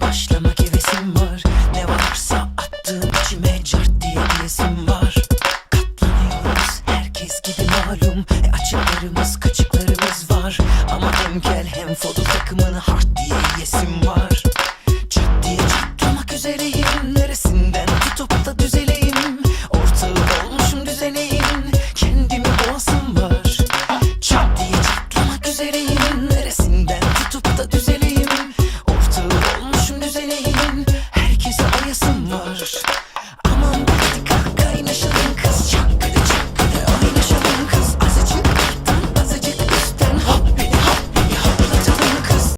başlamak hevesim var. Ne varsa attığım içime cart diye diyesim var. Katlanıyoruz herkes gibi malum. E açıklarımız kaçıklarımız var. Ama hem gel hem foto takımını hard diye yesim var. Çat diye çatlamak üzereyim. Neresinden tutup da düzen moche.